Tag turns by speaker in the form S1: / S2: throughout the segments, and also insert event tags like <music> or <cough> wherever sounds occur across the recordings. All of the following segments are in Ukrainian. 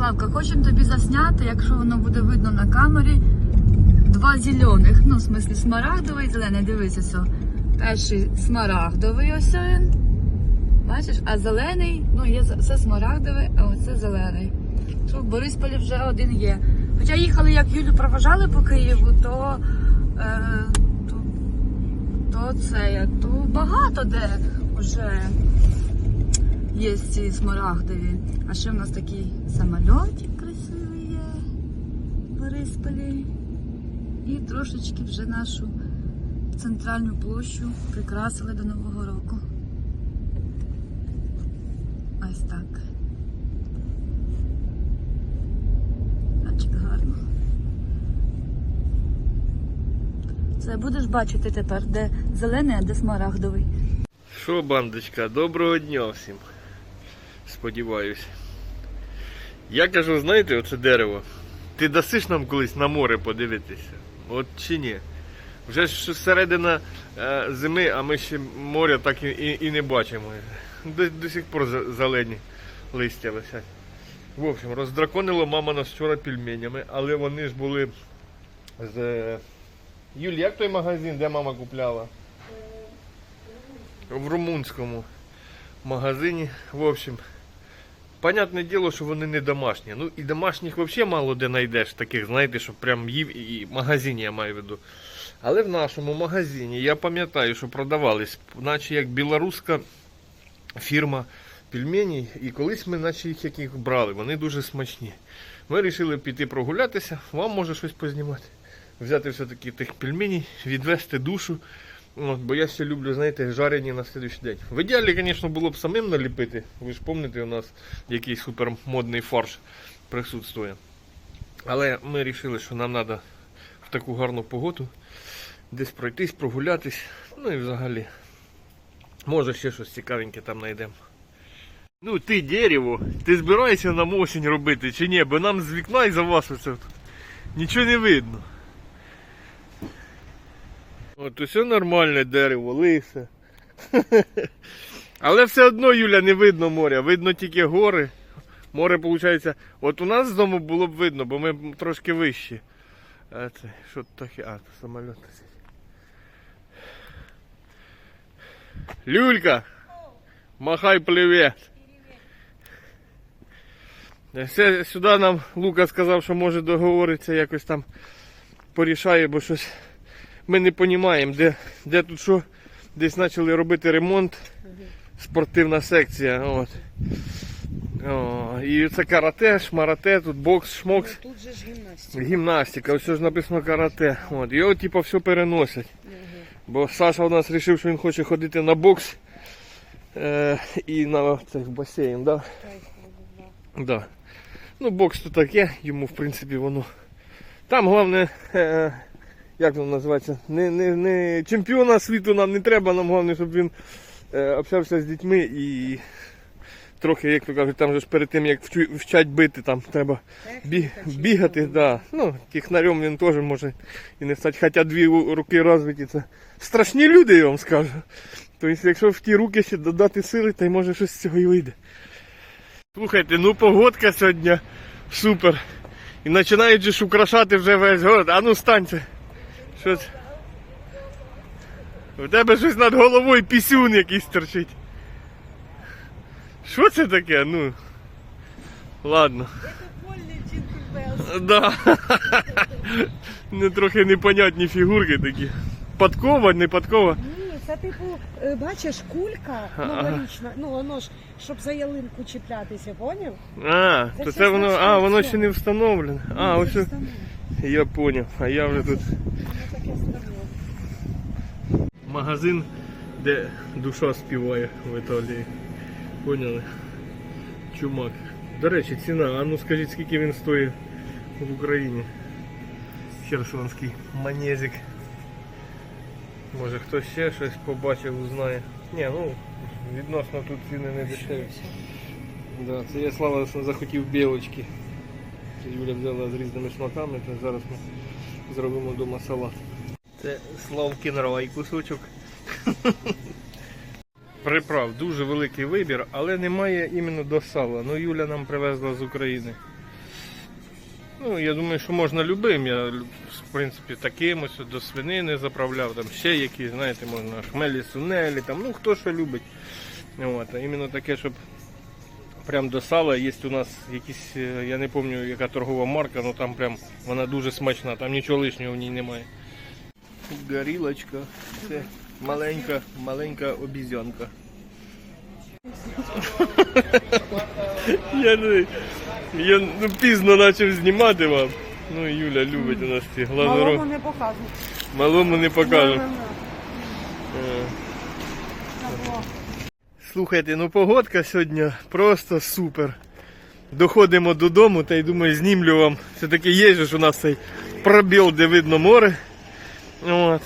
S1: Славка, хочемо тобі засняти, якщо воно буде видно на камері. Два зелених, ну, в смислі, смарагдовий і зелений. Дивися, все. Перший смарагдовий ось. Бачиш, а зелений, ну є це смарагдовий, а оце зелений. Що в Борисполі вже один є. Хоча їхали, як Юлю проважали по Києву, то, е, то, то це то багато де вже є ці смарагдові. А ще в нас такий самольотик красивий є в Борисполі. І трошечки вже нашу центральну площу прикрасили до Нового року. Ось так. Бачик гарно. Це будеш бачити тепер, де зелений, а де смарагдовий.
S2: Що, бандочка, доброго дня всім. Сподіваюсь. Я кажу, знаєте, оце дерево. Ти дасиш нам колись на море подивитися? От чи ні? Вже ж середина е, зими, а ми ще моря так і, і, і не бачимо. До, до сих пор зелені листя висять. В общем, роздраконило мама нас вчора пельменями, але вони ж були з. е, як той магазин, де мама купляла? в румунському магазині. В общем, понятне діло, що вони не домашні. Ну і домашніх взагалі мало де знайдеш, таких, знаєте, що прям їв і магазині я маю в виду. Але в нашому магазині я пам'ятаю, що продавались, наче як білоруська фірма пельмені, і колись ми наче їх яких брали, вони дуже смачні. Ми вирішили піти прогулятися, вам може щось познімати. Взяти все-таки тих пельменей, відвести душу. От, бо я ще люблю, знаєте, жарені на слідуючий день. В ідеалі, звісно, було б самим наліпити. Ви ж пам'ятаєте, у нас якийсь супермодний фарш присутствує. Але ми вирішили, що нам треба в таку гарну погоду десь пройтись, прогулятись. Ну і взагалі. Може ще щось цікавеньке там знайдемо. Ну ти дерево, ти збираєшся нам осінь робити чи ні? Бо нам з вікна і за вас оце нічого не видно. От усе нормальне дерево, лисе. <laughs> Але все одно, Юля, не видно моря, видно тільки гори. Море, виходить, от у нас з дому було б видно, бо ми трошки вищі. А це, що таке? А, це самоліт. Люлька! Махай привіт! Сюди нам Лука сказав, що може договоритися, якось там порішає, бо щось ми не розуміємо, де, де тут що. Десь почали робити ремонт. Спортивна секція. От. О, і це карате, шмарате, тут бокс, шмокс,
S3: Тут же ж гімнастика.
S2: гімнастика, ось ж написано карате. От. Його типу все переносять. Бо Саша у нас вирішив, що він хоче ходити на бокс е, і на цей басейн, да? Да. Ну, бокс то таке, йому в принципі воно. Там головне, е, як воно називається, не, не, не, чемпіона світу нам не треба, нам головне, щоб він е, общався з дітьми і трохи, як то кажуть, там же ж перед тим як вчать бити, там треба бі, бігати. Да. Ну, технарем він теж може і не стати, хоча дві руки розвиті, це страшні люди, я вам скажу. Тобто, якщо в ті руки ще додати сили, то й може щось з цього і вийде. Слухайте, ну погодка сьогодні супер. І починають же ж украшати вже весь город. А ну станьте. Що це? У тебе щось над головою пісюн якийсь торчить. Що це таке? Ну. Ладно. Да. <laughs> Ну, трохи непонятні фігурки такі. Подкова, не подкова.
S3: Ні, це типу, бачиш, кулька новорічна, ну воно ж, щоб за ялинку чіплятися, поняв?
S2: А,
S3: Це
S2: то це воно. А, воно ще не встановлено. А, ось. о- Я понял. А я вже тут. Магазин, де душа співає в Італії. Поняли? Чумак. До речі, ціна. А ну скажіть, скільки він стоїть в Україні? Херсонський манезик. Може хтось ще щось побачив, узнає. Ні, ну відносно тут ціни не дешеві. Да, це я слава захотів білочки. Це Юля взяла з різними смаками, то зараз ми зробимо вдома салат. Це Славкін рай кусочок. <laughs> Приправ дуже великий вибір, але немає іменно до сала. Ну Юля нам привезла з України. Ну, я думаю, що можна любим. Я, в принципі, таким ось до свинини заправляв, там ще які, знаєте, можна хмелі, сунелі, там, ну хто що любить. От, а іменно таке, щоб прям до сала є у нас якісь, е, я не пам'ятаю, яка торгова марка, але там прям вона дуже смачна, там нічого лишнього в ній немає. Горілочка, це маленька, маленька обізянка. <laughs> Я, не, я ну, пізно почав знімати вам. Ну, Юля любить у нас ці глазоро.
S3: Малому не показуй.
S2: Малому не покажу. Е. Слухайте, ну погодка сьогодні просто супер. Доходимо додому та й думаю, знімлю вам. Все-таки є ж у нас цей пробіл, де видно море. От.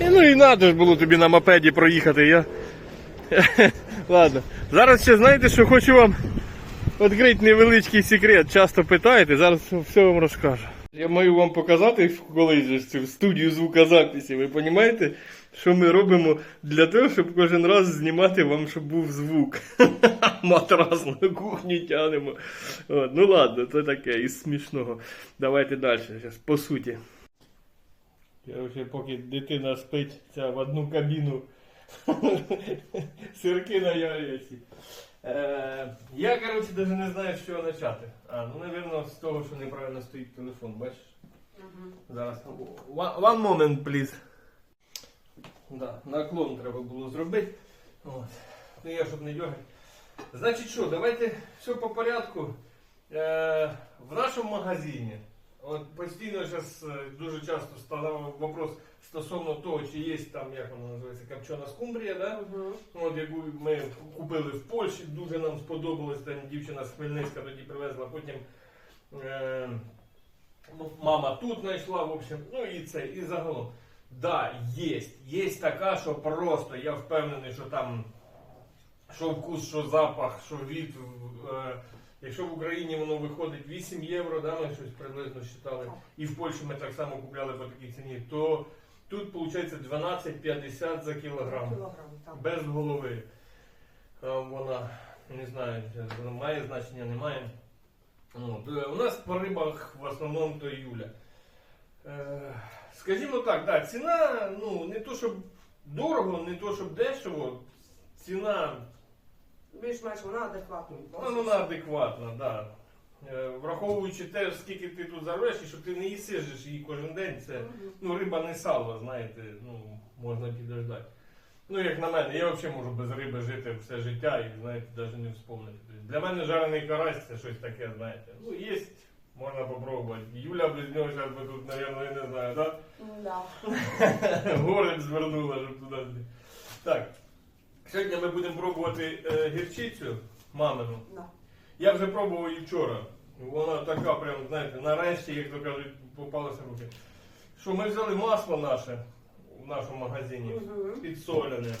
S2: І, ну і треба ж було тобі на мопеді проїхати. Я... <laughs> Ладно. Зараз ще знаєте, що хочу вам відкрити невеличкий секрет. Часто питаєте, зараз все вам розкажу. Я маю вам показати колись цю студію звукозаписі. Ви розумієте, що ми робимо для того, щоб кожен раз знімати вам, щоб був звук. <laughs> Матрас на кухні тянемо. От, ну ладно, це таке із смішного. Давайте далі. Зараз по суті. Короче, поки дитина спить ця в одну кабіну. <laughs> Сирки на яйці. Е, я, коротше, навіть не знаю, з чого почати. А, ну, напевно, з того, що неправильно стоїть телефон, бачиш? Зараз. One, one moment, please. Да, наклон треба було зробити. От. Ну я щоб не дергати. Значить що, давайте все по порядку. Е, в нашому магазині. От постійно зараз дуже часто ставав вопрос стосовно того, чи є там, як воно називається, копчена скумбрія, да? От, яку ми купили в Польщі, дуже нам сподобалось, там дівчина з Хмельницька тоді привезла, потім е, ну, мама тут знайшла, в общем, ну і це, і загалом. Да, є. Є така, що просто я впевнений, що там що вкус, що запах, що від. Е, якщо в Україні воно виходить 8 євро, да, ми щось приблизно считали, і в Польщі ми так само купляли по такій ціні, то тут виходить 12,50 за кілограм.
S3: Кілограм, так.
S2: Без голови. Е, Вона не знаю, вона має значення, не має. От. е, У нас по рибах в основному то Юля. Е, Скажімо так, да, ціна, ну, не то, щоб дорого, не то, щоб дешево. Ціна
S3: Більш-менш вона адекватна.
S2: ну, вона адекватна, да. Е, Враховуючи те, скільки ти тут заробиш, і що ти не їсиш її кожен день, це ну, риба не сало, знаєте, ну, можна підождати. Ну, як на мене, я взагалі можу без риби жити все життя і, знаєте, навіть не вспомнити. Тобто Для мене жарений карась це щось таке, знаєте. Ну, є, можна попробувати. Юля без нього зараз би тут, мабуть, я не знаю, так?
S3: Да. <laughs>
S2: Горем звернула, щоб туди. Так. Сьогодні ми будемо пробувати е, гірчицю мамину.
S3: Да.
S2: Я вже пробував її вчора. Вона така, прям, знаєте, нарешті, як то кажуть, попалася в руки. Що ми взяли масло наше в нашому магазині підсолене.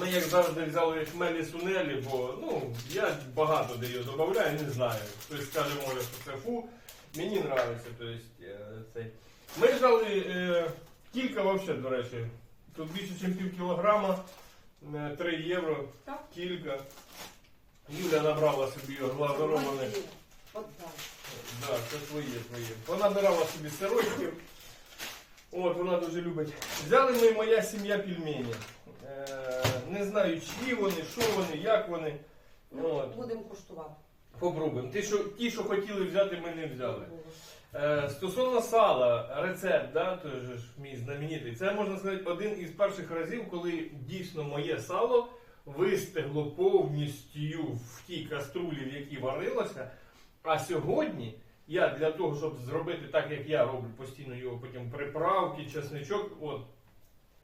S2: Ми, як завжди, взяли хмелі сунелі, бо ну, я багато де її додаю, не знаю. Хтось скаже, може, що це фу. Мені подобається. То есть, е, цей. Ми взяли е, кілька взагалі, до речі. Тут більше, ніж пів кілограма, е, 3 євро, кілька. Юля набрала собі
S3: так.
S2: Да, це своє своє. Вона набирала собі сирочків. От, вона дуже любить. Взяли ми моя сім'я пельмені. Е, не знаю, чиї вони, що вони, як вони. От.
S3: Будемо куштувати.
S2: Попробуємо. Ті що, ті, що хотіли взяти, ми не взяли. Е, стосовно сала, рецепт, да, той же ж мій знаменитий, це можна сказати один із перших разів, коли дійсно моє сало вистегло повністю в тій каструлі, в якій варилося. А сьогодні я для того, щоб зробити так, як я роблю постійно його потім приправки, чесничок, от,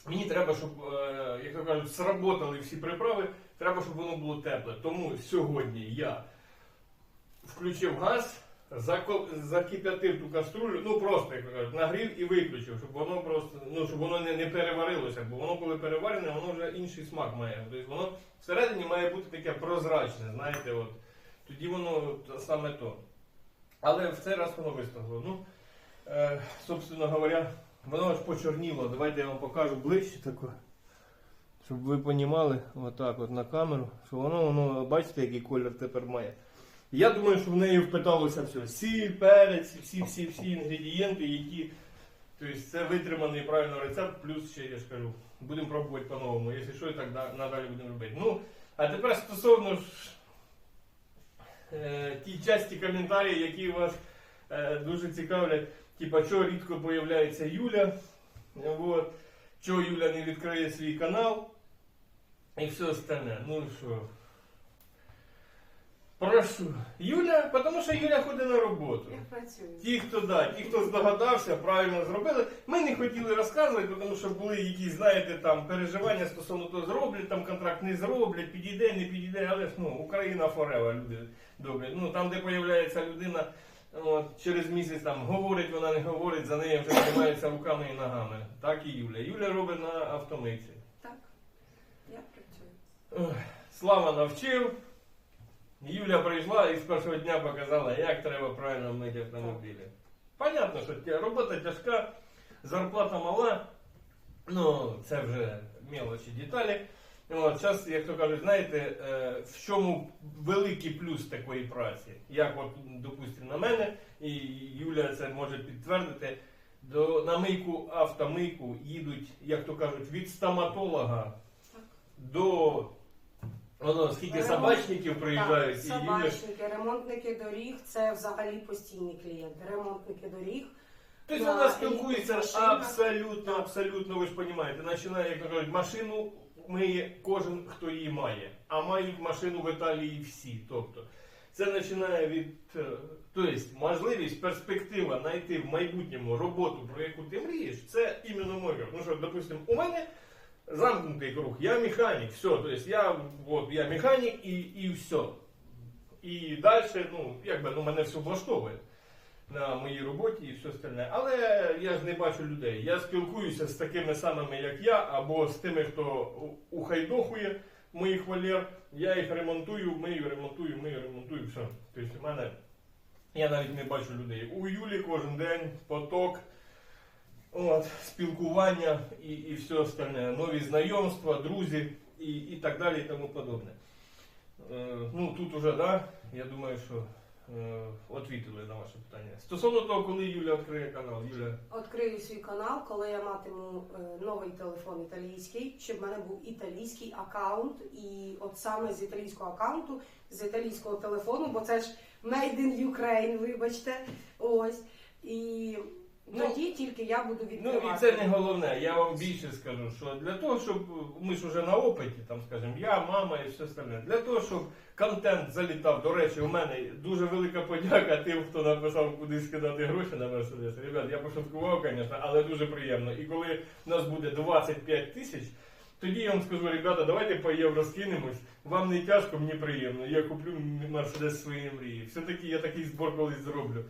S2: мені треба, щоб, е, як то кажуть, сработали всі приправи, треба, щоб воно було тепле. Тому сьогодні я включив газ, закип'ятив ту каструлю, ну просто як кажуть, нагрів і виключив, щоб воно просто, ну щоб воно не, не переварилося, бо воно коли переварене, воно вже інший смак має. Тобто воно всередині має бути таке прозрачне, знаєте, от. Тоді воно саме то. Але в цей раз воно вистагло. Ну, е, собственно говоря, воно аж почорніло. Давайте я вам покажу ближче таке. Щоб ви розуміли, отак от на камеру, що воно, воно, бачите, який колір тепер має. Я думаю, що в неї впиталося все. Сіль, перець, всі, всі, всі інгредієнти, які. Тобто це витриманий правильно рецепт, плюс ще я ж кажу, будемо пробувати по-новому. Якщо що, так надалі будемо робити. Ну, а тепер стосовно ж, е, ті часті коментарі, які вас е, дуже цікавлять, типа, чого рідко появляється Юля, вот, чого Юля не відкриє свій канал і все остальне. Ну що. Прошу. Юля, тому що Юля ходить на роботу.
S3: Я працюю.
S2: Ті, хто да, ті, хто здогадався, правильно зробили. Ми не хотіли розказувати, тому що були якісь, знаєте, там переживання стосовно того, зроблять там контракт, не зроблять, підійде, не підійде, але ж ну, Україна форева, люди добрі. Ну там, де появляється людина, от, через місяць там говорить, вона не говорить, за нею вже тримається руками і ногами. Так і Юля. Юля робить на автомийці.
S3: Так, я працюю.
S2: Слава навчив. Юля прийшла і з першого дня показала, як треба правильно мити автомобілі. Понятно, що робота тяжка, зарплата мала, ну це вже мелочі деталі. От, зараз, як то кажуть, знаєте, е, в чому великий плюс такої праці? Як от, допустимо, на мене, і Юля це може підтвердити, до, на мийку автомийку їдуть, як то кажуть, від стоматолога
S3: Так.
S2: до воно скільки
S3: Ремонт-
S2: собачників приїжджають,
S3: Так,
S2: і Юля
S3: собачники, ремонтники доріг це взагалі постійні клієнти. Ремонтники доріг.
S2: Тобто
S3: Да,
S2: вона
S3: і
S2: спілкується
S3: машина.
S2: абсолютно, абсолютно, ви ж розумієте, починає, як то кажуть, машину миє кожен, хто її має. А мають машину в Італії всі. Тобто, це починає від. е, Тобто, можливість, перспектива знайти в майбутньому роботу, про яку ти мрієш, це іменно моє. Ну що, допустимо, у мене замкнутий круг, я механік, все, тобто я, от, я механік і, і все. І далі, ну, якби, ну, мене все влаштовує на моїй роботі і все остальне. Але я ж не бачу людей. Я спілкуюся з такими самими, як я, або з тими, хто ухайдохує моїх валер. Я їх ремонтую, мию, ремонтую, мию, ремонтую, все. Тобто у мене я навіть не бачу людей. У Юлі кожен день поток. От, спілкування і, і все остальне, нові знайомства, друзі і, і так далі і тому подобне. Е, ну тут уже, да, я думаю, що е, відповіли на ваше питання. Стосовно того, коли Юля відкриє канал, Юля.
S3: Відкрию свій канал, коли я матиму е, новий телефон італійський, щоб в мене був італійський аккаунт, і от саме з італійського аккаунту, з італійського телефону, бо це ж Made in Ukraine, вибачте. Ось. І
S2: Ну,
S3: тоді тільки я буду
S2: Ну і це не головне. Я вам більше скажу, що для того, щоб ми ж вже на опиті, там скажімо, я, мама і все остальне, для того, щоб контент залітав. До речі, у мене дуже велика подяка тим, хто написав куди скидати гроші на Мерседес. Ребят, я пошуткував, звісно, але дуже приємно. І коли в нас буде 25 тисяч. Тоді я вам скажу, ребята, давайте по євро скинемось. Вам не тяжко, мені приємно. Я куплю Мерседес своєї мрії. Все-таки я такий збор колись зроблю.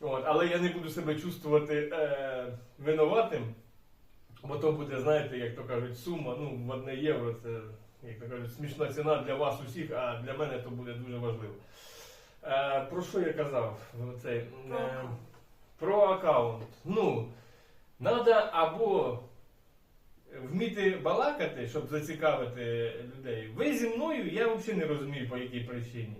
S2: От, але я не буду себе чувствувати е, винуватим, бо то буде, знаєте, як то кажуть, сума, ну, в одне євро це, як то кажуть, смішна ціна для вас усіх, а для мене то буде дуже важливо. Е, про що я казав? Цей, е,
S3: Про аккаунт.
S2: про аккаунт. Ну, треба або вміти балакати, щоб зацікавити людей. Ви зі мною, я взагалі не розумію, по якій причині.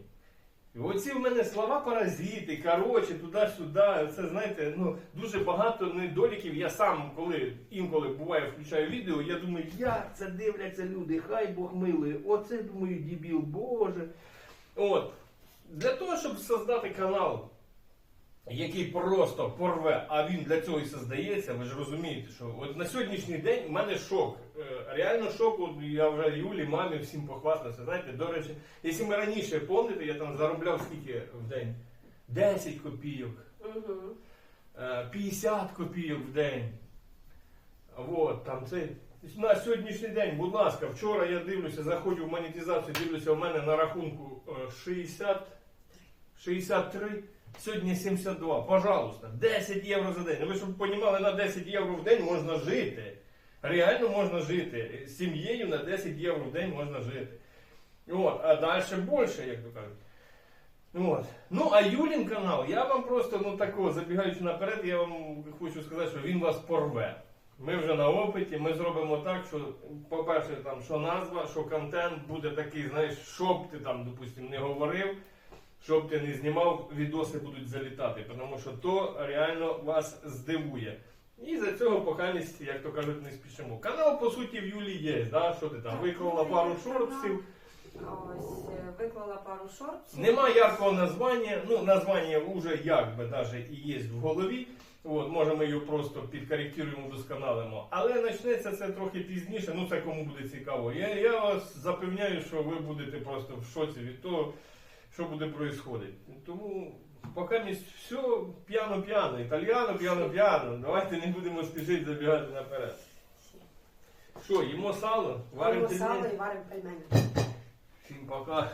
S2: Оці в мене слова паразити, коротше, туди-сюди. Це знаєте, ну дуже багато недоліків. Я сам, коли інколи буває, включаю відео, я думаю, як це дивляться люди, хай Бог милує. Оце думаю, дібіл, Боже. От. Для того, щоб создати канал, який просто порве, а він для цього і создається, ви ж розумієте, що от на сьогоднішній день у мене шок. Е, Реально шок, от я вже Юлі, мамі всім похвастався. Знаєте, до речі, якщо ми раніше пам'ятаєте, я там заробляв скільки в день? 10 копійок,
S3: Угу.
S2: е, 50 копійок в день. Вот, там це. На сьогоднішній день, будь ласка, вчора я дивлюся, заходжу в монетизацію, дивлюся, у мене на рахунку е, 60, 63, сьогодні 72. Пожалуйста, 10 євро за день. Ну, Ви щоб розуміли, на 10 євро в день можна жити. Реально можна жити. З сім'єю на 10 євро в день можна жити. От, а далі більше, як то кажуть. От. Ну, а Юлін канал, я вам просто, ну такого, забігаючи наперед, я вам хочу сказати, що він вас порве. Ми вже на опиті, ми зробимо так, що, по-перше, там, що назва, що контент буде такий, знаєш, що б ти там, допустимо, не говорив, щоб ти не знімав, відоси будуть залітати, тому що то реально вас здивує. І за цього поки, як то кажуть, не спішимо. Канал, по суті, в Юлі є, да? що ти там, виклала пару
S3: канал.
S2: шортсів.
S3: Ось е, виклала пару шортів.
S2: Нема яркого названня, ну названня вже якби даже і є в голові. От, може ми його просто підкоректуємо, вдосконалимо. Але почнеться це трохи пізніше, ну це кому буде цікаво. Я, я вас запевняю, що ви будете просто в шоці від того, що буде відбуватися. Тому поки місць все п'яно-п'яно, італіано, п'яно-п'яно. Давайте не будемо спішити забігати наперед. Що, їмо сало, варимо
S3: Варимо сало і варимо пельмені.
S2: Всім пока.